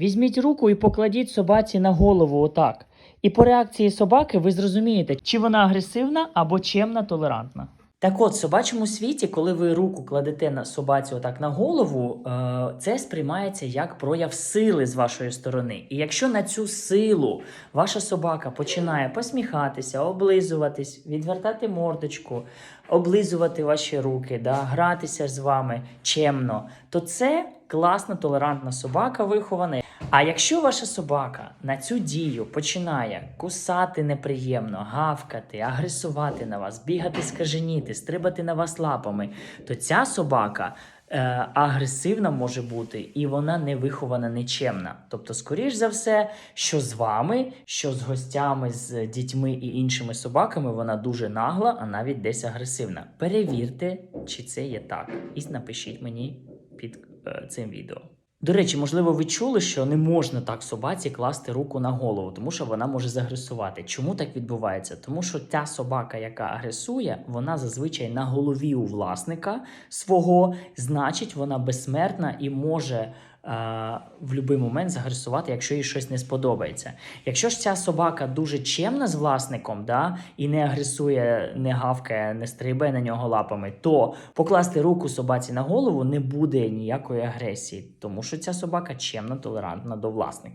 Візьміть руку і покладіть собаці на голову отак. І по реакції собаки ви зрозумієте, чи вона агресивна або чемна, толерантна. Так от, в собачому світі, коли ви руку кладете на собаці отак на голову, е, це сприймається як прояв сили з вашої сторони. І якщо на цю силу ваша собака починає посміхатися, облизуватись, відвертати мордочку, облизувати ваші руки, да, гратися з вами чемно, то це класна толерантна собака вихована. А якщо ваша собака на цю дію починає кусати неприємно, гавкати, агресувати на вас, бігати скаженіти, стрибати на вас лапами, то ця собака е, агресивна може бути і вона не вихована, нечемна. Тобто, скоріш за все, що з вами, що з гостями, з дітьми і іншими собаками, вона дуже нагла, а навіть десь агресивна. Перевірте, чи це є так, і напишіть мені під е, цим відео. До речі, можливо, ви чули, що не можна так собаці класти руку на голову, тому що вона може загресувати. Чому так відбувається? Тому що ця собака, яка агресує, вона зазвичай на голові у власника свого, значить, вона безсмертна і може в будь-який момент загресувати, якщо їй щось не сподобається. Якщо ж ця собака дуже чемна з власником, да, і не агресує, не гавкає, не стрибає на нього лапами, то покласти руку собаці на голову не буде ніякої агресії, тому що ця собака чемна, толерантна до власника.